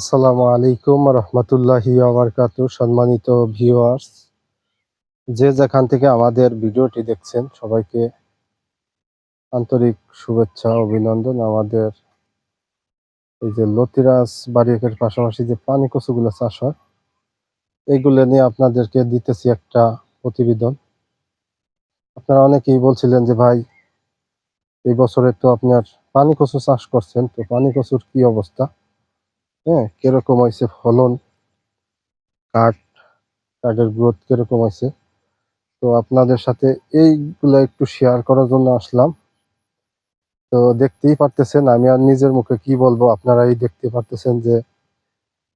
আসসালামু আলাইকুম রহমতুল্লাহি আবরকাত সম্মানিত ভিউয়ার্স, যে যেখান থেকে আমাদের ভিডিওটি দেখছেন, সবাইকে আন্তরিক শুভেচ্ছা, অভিনন্দন। আমাদের এই যে লতিরাজ বাড়িয়াকের পাশাপাশি যে পানি কচুগুলো চাষ হয় এইগুলো নিয়ে আপনাদেরকে দিতেছি একটা প্রতিবেদন। আপনারা অনেকেই বলছিলেন যে, ভাই, এই বছরে তো আপনার পানি কচু চাষ করছেন, তো পানি কচুর কি অবস্থা? হ্যাঁ কীরকম হয়েছে ফলন? কাঠ, কাঠের গ্রোথ কীরকম হয়েছে? তো আপনাদের সাথে এইগুলো একটু শেয়ার করার জন্য আসলাম। তো দেখতেই পারতেছেন, আমি আর নিজের মুখে কি বলব, আপনারাই দেখতে পারতেছেন যে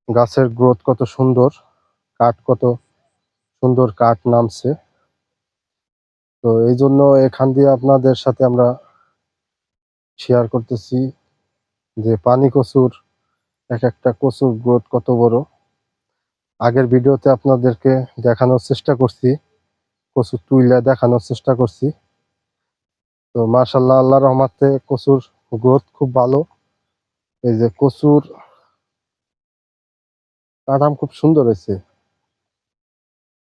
গাছের গ্রোথ কত সুন্দর, কাঠ কত সুন্দর কাঠ নামছে। তো এই জন্য এখান দিয়ে আপনাদের সাথে আমরা শেয়ার করতেছি যে পানি কচুর এক একটা কচুর গ্রোথ কত বড়। আগের ভিডিওতে আপনাদেরকে দেখানোর চেষ্টা করছি কচুর তুইলা দেখানোর চেষ্টা করছি। তো মাশাল্লাহ আল্লাহ রহমাতে কচুর গ্রোথ খুব ভালো। এই যে কচুর কাঠাম খুব সুন্দর হয়েছে।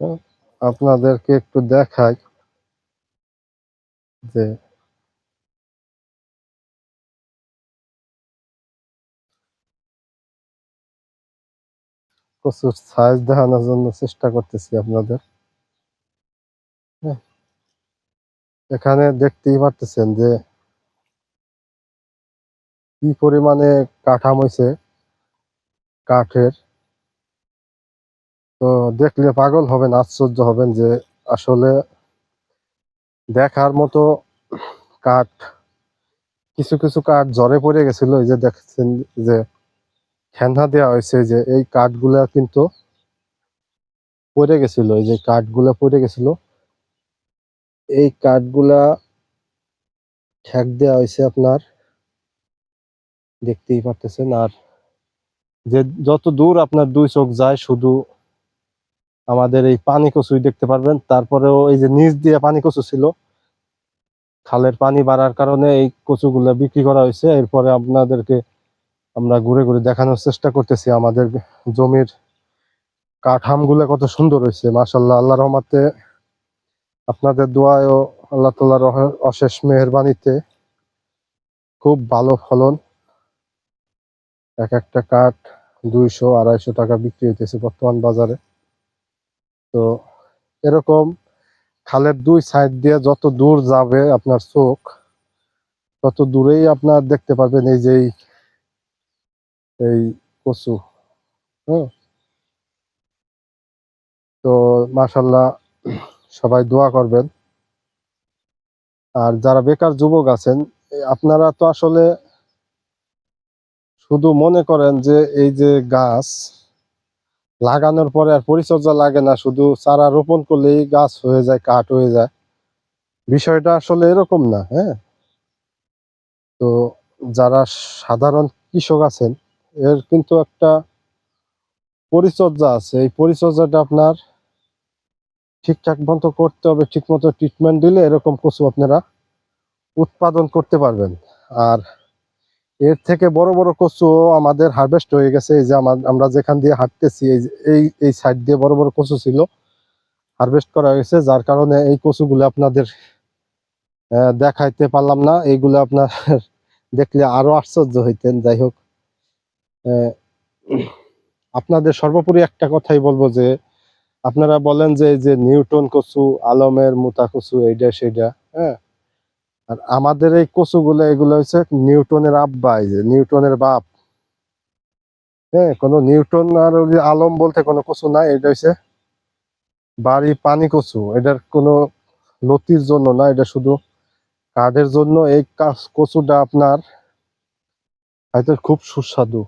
হ্যাঁ, আপনাদেরকে একটু দেখাই যে কচুর সাইজ দেখানোর জন্য চেষ্টা করতেছি আপনাদের। এখানে দেখতেই পারতেছেন যে কি পরিমাণে কাঠাম হয়েছে কাঠের। তো দেখলে পাগল হবেন, আশ্চর্য হবেন যে আসলে দেখার মতো কাঠ, কিছু কিছু কাঠ জ্বরে পড়ে গেছিল। এই যে দেখছেন যে খেন্না দেওয়া হয়েছে যে এই কাঠগুলা কিন্তু পড়ে গেছিল, এই যে কাঠগুলা পড়ে গেছিল, এই কাঠগুলা ঠেক দেওয়া হয়েছে আপনার, দেখতেই পারতেছেন, আর যে যত দূর আপনার দুই চোখ যায়, শুধু আমাদের এই পানি কচুই দেখতে পারবেন, তারপরেও এই যে নিচ দিয়ে পানি কচু ছিল, খালের পানি বাড়ার কারণে এই কচুগুলো বিক্রি করা হয়েছে, এরপরে আপনাদেরকে আমরা ঘুরে ঘুরে দেখানোর চেষ্টা করতেছি। আমাদের জমির কাঠামগুলো কত সুন্দর হয়েছে মাসাল্লাহ আল্লাহ রহমাতে আপনাদের দোয়ায়ও আল্লাহ তাল্লাহর অশেষ মেহরবানিতে খুব ভালো ফলন। এক একটা কাঠ দুইশো, আড়াইশো টাকা বিক্রি হইতেছে বর্তমান বাজারে। তো এরকম খালের দুই সাইড দিয়ে যত দূর যাবে আপনার চোখ, তত দূরেই আপনার দেখতে পারবেন এই যে এই- কচু হ্যাঁ তো মাশাল্লাহ সবাই দোয়া করবেন। আর যারা বেকার যুবক আছেন, আপনারা তো আসলে শুধু মনে করেন যে এই যে গাছ লাগানোর পরে আর পরিচর্যা লাগে না, শুধু চারা রোপণ করলেই গাছ হয়ে যায়, কাঠ হয়ে যায়। বিষয়টা আসলে এরকম না হ্যাঁ? তো যারা সাধারণ কৃষক আছেন এর কিন্তু একটা পরিচর্যা আছে। এই পরিচর্যাটা আপনার ঠিকঠাক মতো করতে হবে ঠিক মতো ট্রিটমেন্ট দিলে এরকম কচু আপনারা উৎপাদন করতে পারবেন। আর এর থেকে বড় বড় কচু আমাদের হারভেস্ট হয়ে গেছে। এই যে আমার যেখান দিয়ে হাঁটতেছি, এই এই সাইড দিয়ে বড় বড় কচু ছিল হারভেস্ট করা হয়েছে। যার কারণে এই কচুগুলো আপনাদের দেখাইতে পারলাম না। এইগুলো আপনার দেখলে আরও আশ্চর্য হইতেন। যাই হোক আপনাদের সর্বোপরি একটা কথাই বলব যে, আপনারা বলেন যে যে নিউটন কচু, আলমের মুতা কচু এইটা সেইটা হ্যাঁ? আর আমাদের এই কচুগুলো, এগুলো হচ্ছে নিউটনের আব্বা, এই যে নিউটনের বাপ। হ্যাঁ কোনো নিউটন আর আলম বলতে কোনো কচু নাই এটা হচ্ছে বাড়ি পানি কচু। এটার কোনো লতির জন্য না, এটা শুধু কাঠের জন্য। এই কচুটা আপনার হয়তো খুব সুস্বাদু।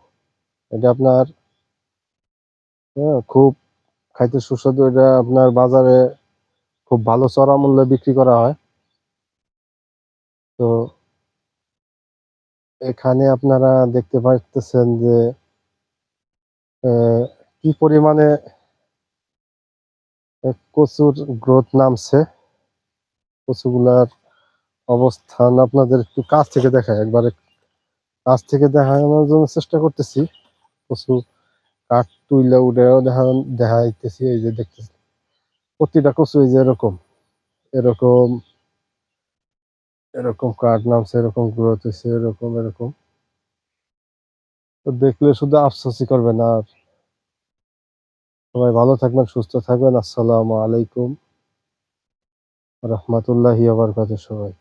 এটা আপনার হ্যাঁ খুব খাইতে সুস্বাদু। এটা আপনার বাজারে খুব ভালো চড়া মূল্যে বিক্রি করা হয়। তো এখানে আপনারা দেখতে পাচ্ছেন যে কি পরিমাণে কচুর গ্রোথ নামছে। কচুগুলার অবস্থান আপনাদের একটু কাছ থেকে দেখায় একবারে কাছ থেকে দেখানোর জন্য চেষ্টা করতেছি। কচু কাঠ তুইলে উঠেও দেখা দেখাইতেছি এই যে দেখতেছি প্রতিটা কচু এই যে এরকম এরকম এরকম কাঠ নামছে, এরকম গ্রোথ হয়েছে এরকম এরকম। তো দেখলে শুধু আফসোসই করবেন আর। সবাই ভালো থাকবেন, সুস্থ থাকবেন। আসসালামু আলাইকুম। রহমতুল্লাহি আবরকাত সবাই